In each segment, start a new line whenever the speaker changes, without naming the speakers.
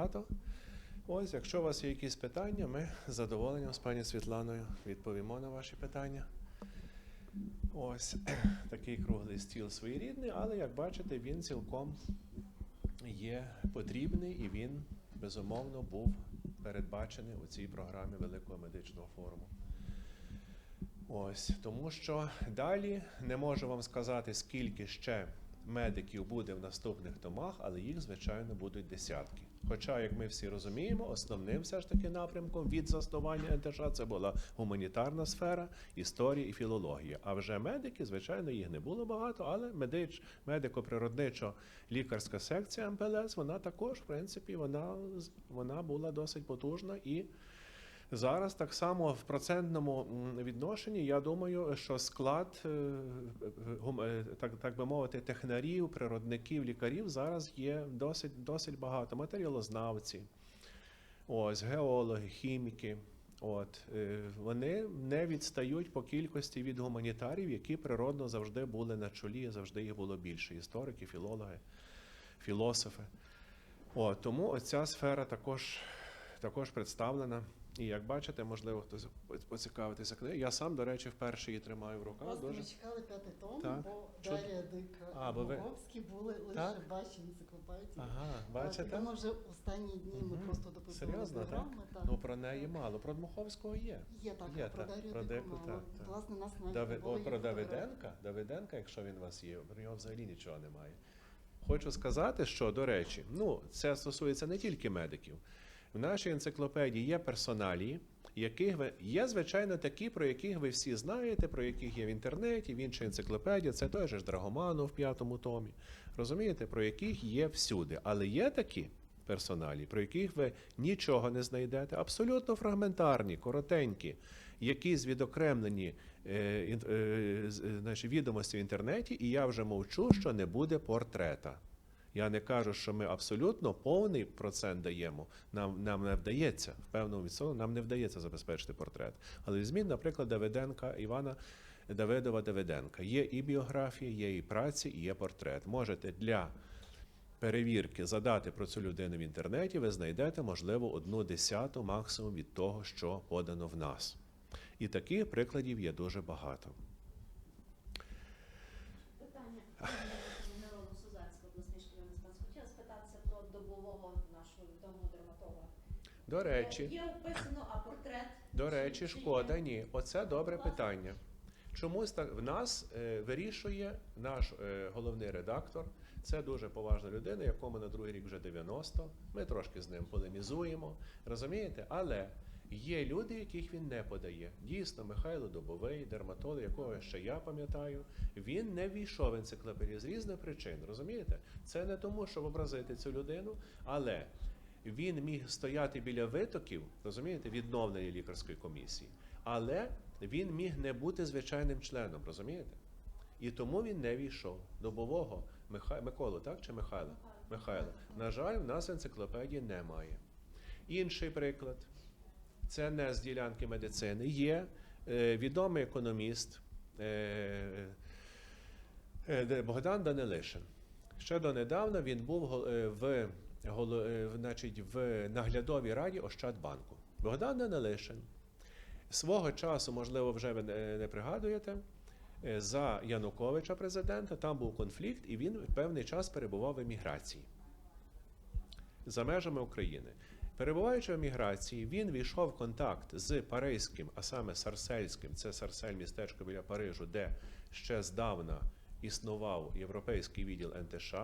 багато. Ось, якщо у вас є якісь питання, ми з задоволенням з пані Світланою відповімо на ваші питання. Ось такий круглий стіл своєрідний, але як бачите, він цілком є потрібний і він безумовно був передбачений у цій програмі Великого медичного форуму. Ось тому, що далі не можу вам сказати, скільки ще медиків буде в наступних томах, але їх, звичайно, будуть десятки. Хоча, як ми всі розуміємо, основним все ж таки напрямком від заснування НТШ це була гуманітарна сфера, історія і філологія. А вже медики, звичайно, їх не було багато, але медич, медико-природничо-лікарська секція МПЛС, вона також, в принципі, вона, вона була досить потужна і. Зараз так само в процентному відношенні, я думаю, що склад, е, е, так, так би мовити, технарів, природників, лікарів зараз є досить, досить багато. Матеріалознавці, ось, геологи, хіміки. От, е, вони не відстають по кількості від гуманітарів, які природно завжди були на чолі, завжди їх було більше. Історики, філологи, філософи. От, тому оця сфера також, також представлена. І як бачите, можливо, хтось поцікавитися книгою. Я сам, до речі, вперше її тримаю в руках.
Просто
Дуже
чекали п'ятий том,
Так.
бо
Чуд-
Дар'я Дика
А, бо ви-
були лише
Так?
ваші енциклопедії.
ага, бачите?
Воно вже останні дні ми просто дописували
Серйозно, так?
програми. Так.
Ну про неї мало. Про Дмуховського є.
Є так,
Є,
про
так,
Дар'ю
про
Дику
Дику,
мало.
так, так.
Власне, нас навіть
Дави...
було
О, про. Давиденка, Давиденка, якщо він у вас є, про нього взагалі нічого немає. Хочу сказати, що, до речі, ну, це стосується не тільки медиків. В нашій енциклопедії є персоналії, яких ви є, звичайно, такі, про яких ви всі знаєте, про яких є в інтернеті, в іншій енциклопедії. Це той же ж Драгоманов в п'ятому томі. Розумієте, про яких є всюди. Але є такі персоналі, про яких ви нічого не знайдете, абсолютно фрагментарні, коротенькі, якісь відокремлені е, ін- е, е, значить, відомості в інтернеті, і я вже мовчу, що не буде портрета. Я не кажу, що ми абсолютно повний процент даємо. Нам, нам не вдається, в певному відсотку нам не вдається забезпечити портрет. Але візьміть, наприклад, Давиденка Івана Давидова Давиденка. Є і біографія, є і праці, і є портрет. Можете для перевірки задати про цю людину в інтернеті, ви знайдете, можливо, одну десяту максимум від того, що подано в нас. І таких прикладів є дуже багато.
Питання
До речі,
Є описано, а портрет.
До речі, шкода, ні. Оце добре питання. Чомусь так в нас е, вирішує наш е, головний редактор. Це дуже поважна людина, якому на другий рік вже 90. Ми трошки з ним полемізуємо, розумієте? Але є люди, яких він не подає. Дійсно, Михайло Добовий, дерматолог, якого ще я пам'ятаю, він не війшов в енциклопедію з різних причин. Розумієте? Це не тому, щоб образити цю людину, але він міг стояти біля витоків, розумієте, відновлення лікарської комісії, але він міг не бути звичайним членом, розумієте? І тому він не війшов. Добового Миха... Миколу, так чи Михайло? Михайло. На жаль, в нас енциклопедії немає. Інший приклад це не з ділянки медицини. Є е, відомий економіст е, е, Богдан Данилишин. Ще донедавна він був е, в, значить, в наглядовій раді Ощадбанку. Богдан Данилишин свого часу, можливо, вже ви не не пригадуєте, е, за Януковича президента там був конфлікт, і він певний час перебував в еміграції за межами України. Перебуваючи в еміграції, він війшов в контакт з Паризьким, а саме Сарсельським, це Сарсель, містечко біля Парижу, де ще здавна існував європейський відділ НТШ.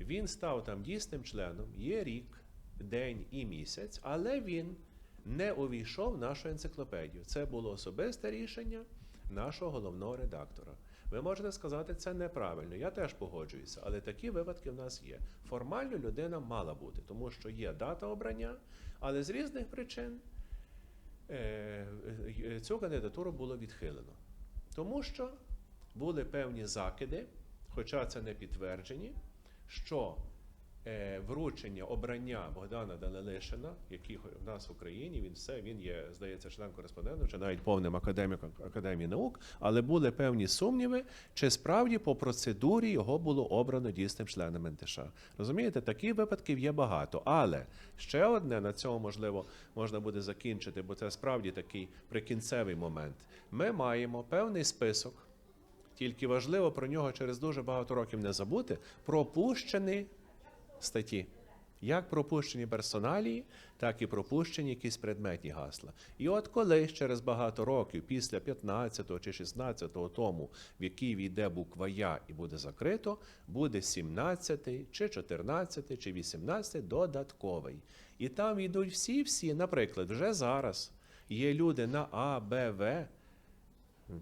Він став там дійсним членом. Є рік, день і місяць, але він не увійшов в нашу енциклопедію. Це було особисте рішення нашого головного редактора. Ви можете сказати, це неправильно. Я теж погоджуюся, але такі випадки в нас є. Формально людина мала бути, тому що є дата обрання, але з різних причин е, е, цю кандидатуру було відхилено. Тому що були певні закиди, хоча це не підтверджені, що е, вручення обрання Богдана Данилишина, який в нас в Україні, він все, він є, здається, член кореспондентом чи навіть повним академіком Академії наук, але були певні сумніви, чи справді по процедурі його було обрано дійсним членом НТШ. Розумієте, таких випадків є багато. Але ще одне на цьому можливо можна буде закінчити, бо це справді такий прикінцевий момент. Ми маємо певний список. Тільки важливо про нього через дуже багато років не забути. Пропущені статті. Як пропущені персоналії, так і пропущені якісь предметні гасла. І от колись через багато років, після 15 чи 16 тому, в який війде буква Я і буде закрито, буде 17 чи 14 чи 18 додатковий. І там йдуть всі-всі, наприклад, вже зараз є люди на А, Б, В,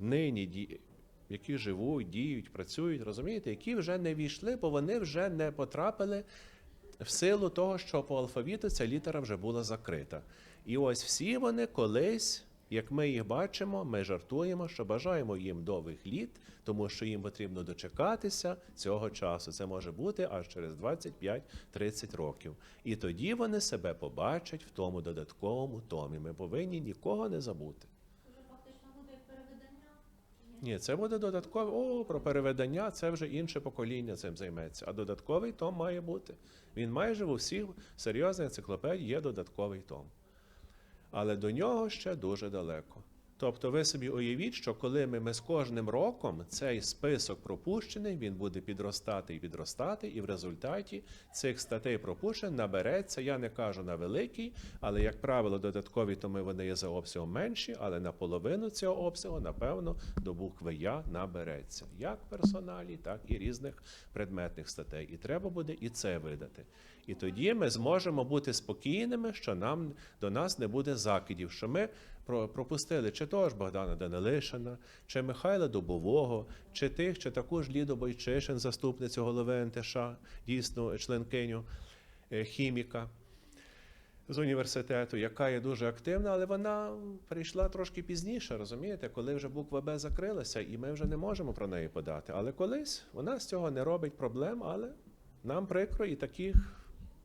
нині які живуть, діють, працюють, розумієте, які вже не війшли, бо вони вже не потрапили в силу того, що по алфавіту ця літера вже була закрита. І ось всі вони колись, як ми їх бачимо, ми жартуємо, що бажаємо їм довгих літ, тому що їм потрібно дочекатися цього часу. Це може бути аж через 25-30 років. І тоді вони себе побачать в тому додатковому томі. Ми повинні нікого не забути.
Вже фактично буде як переведення? Чи ні?
Це буде додаткове. О, про переведення це вже інше покоління цим займеться. А додатковий том має бути. Він майже в усіх серйозних енциклопедій є додатковий том. Але до нього ще дуже далеко. Тобто ви собі уявіть, що коли ми, ми з кожним роком цей список пропущений, він буде підростати і підростати, і в результаті цих статей пропущених набереться, я не кажу на великий, але, як правило, додаткові томи вони є за обсягом менші, але на половину цього обсягу, напевно, до букви Я набереться. Як персоналі, так і різних предметних статей. І треба буде і це видати. І тоді ми зможемо бути спокійними, що нам до нас не буде закидів, що ми пропустили чи того ж Богдана Данилишина, чи Михайла Дубового, чи тих, чи таку ж Ліду Бойчишин, заступницю голови НТШ, дійсно членкиню е, хіміка з університету, яка є дуже активна, але вона прийшла трошки пізніше, розумієте, коли вже буква Б закрилася, і ми вже не можемо про неї подати. Але колись вона з цього не робить проблем, але нам прикро і таких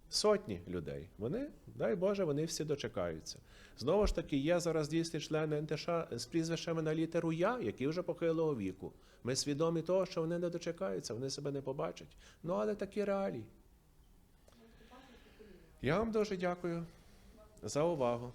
сотні людей. Вони, дай Боже, вони всі дочекаються. Знову ж таки, є зараз дійсні члени НТШ з прізвищами на літеру Я, які вже похилого віку. Ми свідомі того, що вони не дочекаються, вони себе не побачать. Ну, але такі реалії. Я вам дуже дякую за увагу.